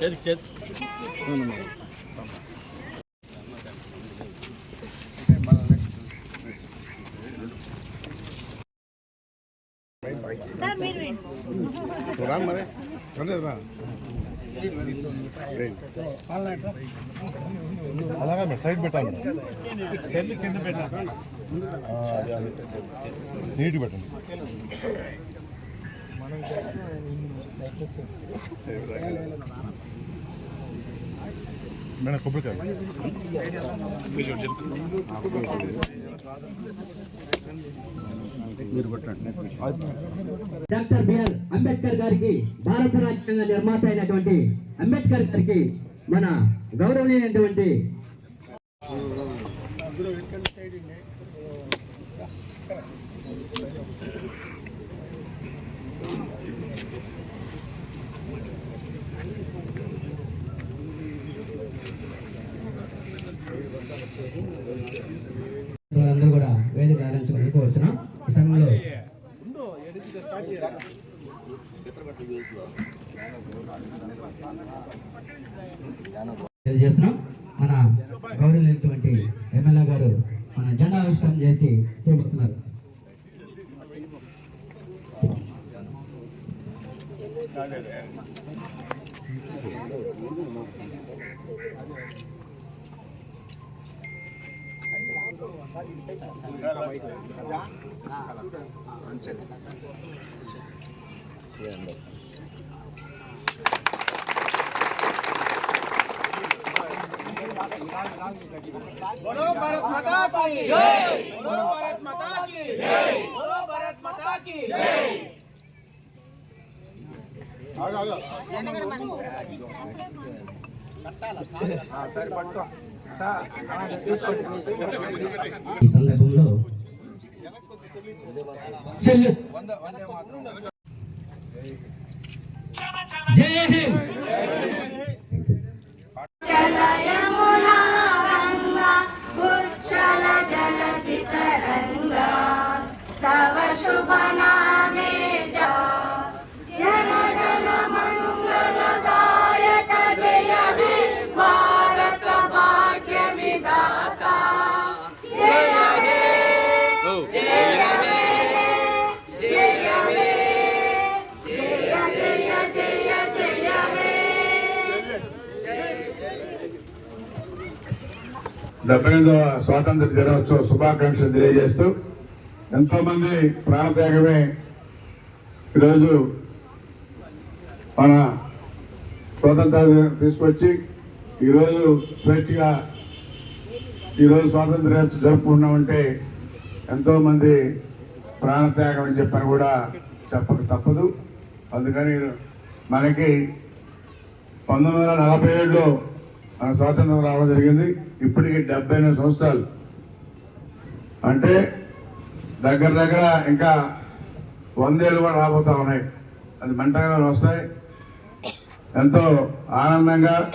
చేతికి చేతి రా మరి అదే రా అలాగే మరి సైడ్ పెట్టాలి సెల్ కింద పెట్టాలి. నీట్ పెట్టండి. మేడం కొబ్బరికాయ డాక్టర్ బిఆర్ అంబేద్కర్ గారికి భారత రాజ్యాంగ నిర్మాత అయినటువంటి అంబేద్కర్ గారికి మన గౌరవనీయమైనటువంటి అందరూ కూడా వేదిక ఆరంభించుకొని టైంలో తెలియజేస్తున్నాం మన గౌరవమైనటువంటి ఎమ్మెల్యే గారు మన జెండా ఆవిష్కరణ చేసి చేపడుతున్నారు Thank you. बोलो भारत माता की। जय बोलो भारत माता की। जय बोलो भारत माता की। जय ఈ సందర్భంలో సెల్యూట్. జై హింద్ డెబ్బై ఐదవ స్వాతంత్ర దినోత్సవ శుభాకాంక్షలు తెలియజేస్తూ ఎంతోమంది ప్రాణత్యాగమే ఈరోజు మన స్వాతంత్రం తీసుకొచ్చి ఈరోజు స్వేచ్ఛగా ఈరోజు స్వాతంత్ర దినోత్సవం జరుపుకున్నామంటే ఎంతోమంది ప్రాణత్యాగం అని చెప్పని కూడా చెప్పక తప్పదు. అందుకని మనకి పంతొమ్మిది వందల నలభై ఏడులో స్వాతంత్రం రావడం జరిగింది. ఇప్పటికి డెబ్బై ఎనిమిది సంవత్సరాలు. అంటే దగ్గర దగ్గర ఇంకా వందేళ్ళు కూడా రాబోతా ఉన్నాయి. అది మంటగా వస్తాయి. ఎంతో ఆనందంగా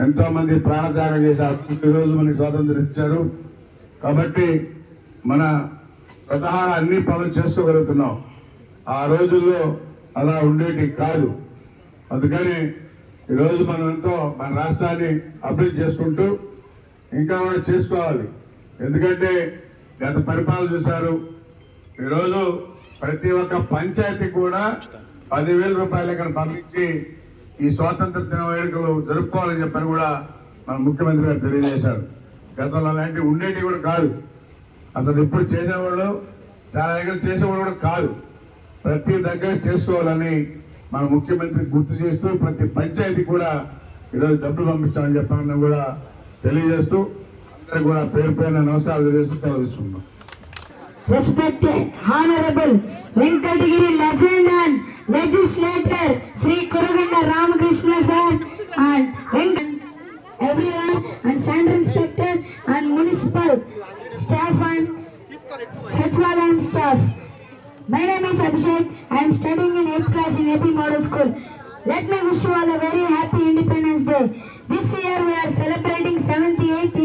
ఎంతోమంది ప్రాణత్యాగం చేశారు ఈరోజు మనకి స్వాతంత్రం ఇచ్చారు. కాబట్టి మన స్వతహా అన్ని పనులు చేసుకోగలుగుతున్నాం. ఆ రోజుల్లో అలా ఉండేటి కాదు. అందుకని ఈరోజు మనం ఎంతో మన రాష్ట్రాన్ని అభివృద్ధి చేసుకుంటూ ఇంకా మనం చేసుకోవాలి. ఎందుకంటే గత పరిపాలన చూశారు. ఈరోజు ప్రతి ఒక్క పంచాయతీ కూడా పదివేల రూపాయలు ఇక్కడ పంపించి ఈ స్వాతంత్ర దిన వేడుకలు జరుపుకోవాలని చెప్పని కూడా మన ముఖ్యమంత్రి గారు తెలియజేశారు. గతంలో అలాంటివి ఉండేటివి కూడా కాదు. అసలు ఇప్పుడు చేసేవాళ్ళు చాలా దగ్గర చేసేవాళ్ళు కూడా కాదు. ప్రతి దగ్గర చేసుకోవాలని మన ముఖ్యమంత్రి గుర్తు చేస్తూ ప్రతి పంచాయతీ కూడా ఈరోజు డబ్బులు పంపించాలని చెప్పాలని కూడా తెలియజేస్తూ అందరూ కూడా పేరు పైన నమస్కారాలు తెలియజేస్తూ సెలవు తీసుకుందాం. Respected and Venkatagiri legend and legislator Sri My name is Abhishek. I am studying in 8th class in AP Model School. Let me wish you all a very happy Independence Day. This year we are celebrating 78th